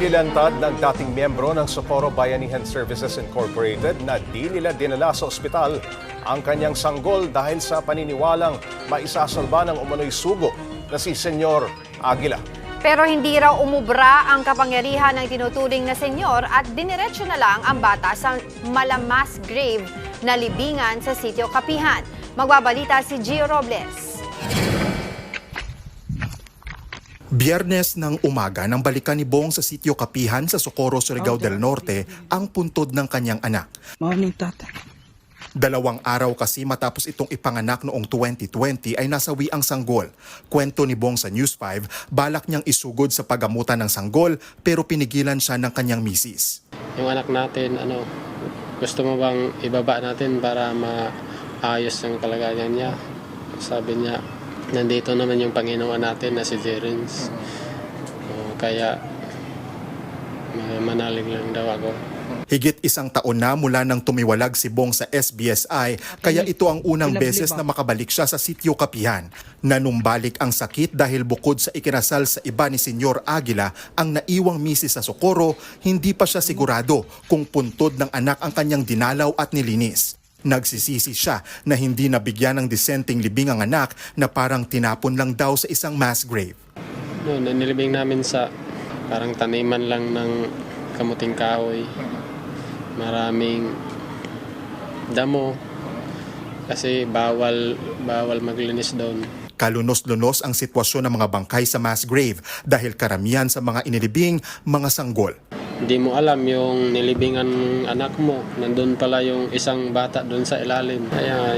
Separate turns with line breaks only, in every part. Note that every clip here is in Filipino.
Inilantad ng dating miyembro ng Socorro Bayanihan Services Incorporated na di nila dinala sa ospital ang kanyang sanggol dahil sa paniniwalang maisasalba ng umano'y sugo na si Senyor Aguila.
Pero hindi raw umubra ang kapangyarihan ng tinuturing na senyor at diniretso na lang ang bata sa malamas grave na libingan sa sitio Kapihan. Magbabalita si Gio Robles.
Biyernes ng umaga nang balikan ni Bong sa sitio Kapihan sa Socorro, Surigao del Norte ang puntod ng kanyang anak.
Morning, tata.
Dalawang araw kasi matapos itong ipanganak noong 2020 ay nasawi ang sanggol. Kwento ni Bong sa News 5, balak niyang isugod sa pagamutan ng sanggol pero pinigilan siya ng kanyang misis.
yung anak natin, ano, gusto mo bang ibaba natin para maayos ang kalagayan niya? Sabi niya, nandito naman yung Panginoon natin na si Jerens. So, kaya, ma- manalig lang daw ako.
Higit isang taon na mula nang tumiwalag si Bong sa SBSI, kaya ito ang unang beses na makabalik siya sa sitio Kapihan. Nanumbalik ang sakit dahil bukod sa ikinasal sa iba ni Senyor Aguila ang naiwang misis sa Socorro, hindi pa siya sigurado kung puntod ng anak ang kanyang dinalaw at nilinis. Nagsisisi siya na hindi nabigyan ng disenteng libing ang anak na parang tinapon lang daw sa isang mass grave.
No, nanilibing namin sa parang taniman lang ng kamuting kahoy. Maraming damo. Kasi bawal bawal maglinis doon.
Kalunos-lunos ang sitwasyon ng mga bangkay sa mass grave dahil karamihan sa mga inilibing mga sanggol.
Hindi mo alam yung nilibingan anak mo. Nandun pala yung isang bata doon sa ilalim. Kaya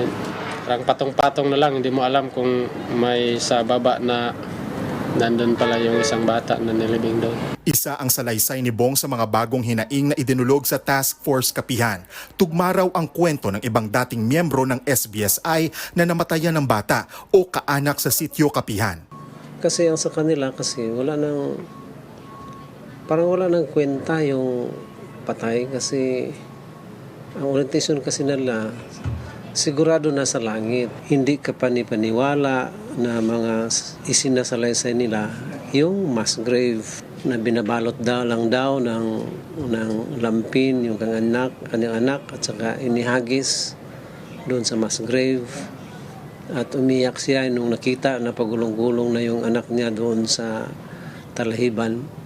parang patong-patong na lang. Hindi mo alam kung may sa baba na nandun pala yung isang bata na nilibing doon.
Isa ang salaysay ni Bong sa mga bagong hinaing na idinulog sa Task Force Kapihan. Tugmaraw ang kwento ng ibang dating miyembro ng SBSI na namatayan ng bata o kaanak sa sitio Kapihan.
Kasi ang sa kanila kasi wala nang parang wala nang kwenta yung patay kasi ang orientation kasi nila sigurado na sa langit. Hindi ka panipaniwala na mga isinasalaysay nila yung mass grave na binabalot daw lang daw ng, ng lampin yung kang anak, kanyang anak at saka inihagis doon sa mass grave at umiyak siya nung nakita na pagulong-gulong na yung anak niya doon sa talahiban.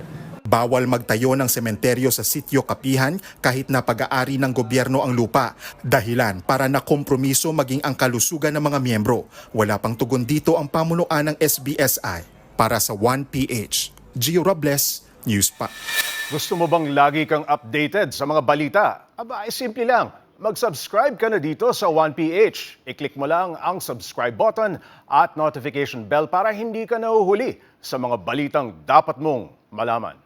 Bawal magtayo ng sementeryo sa sitio Kapihan kahit na pag-aari ng gobyerno ang lupa. Dahilan para na kompromiso maging ang kalusugan ng mga miyembro. Wala pang tugon dito ang pamunuan ng SBSI. Para sa 1PH, Gio Robles, News Pa.
Gusto mo bang lagi kang updated sa mga balita? Aba, ay simple lang. Mag-subscribe ka na dito sa 1PH. I-click mo lang ang subscribe button at notification bell para hindi ka nahuhuli sa mga balitang dapat mong malaman.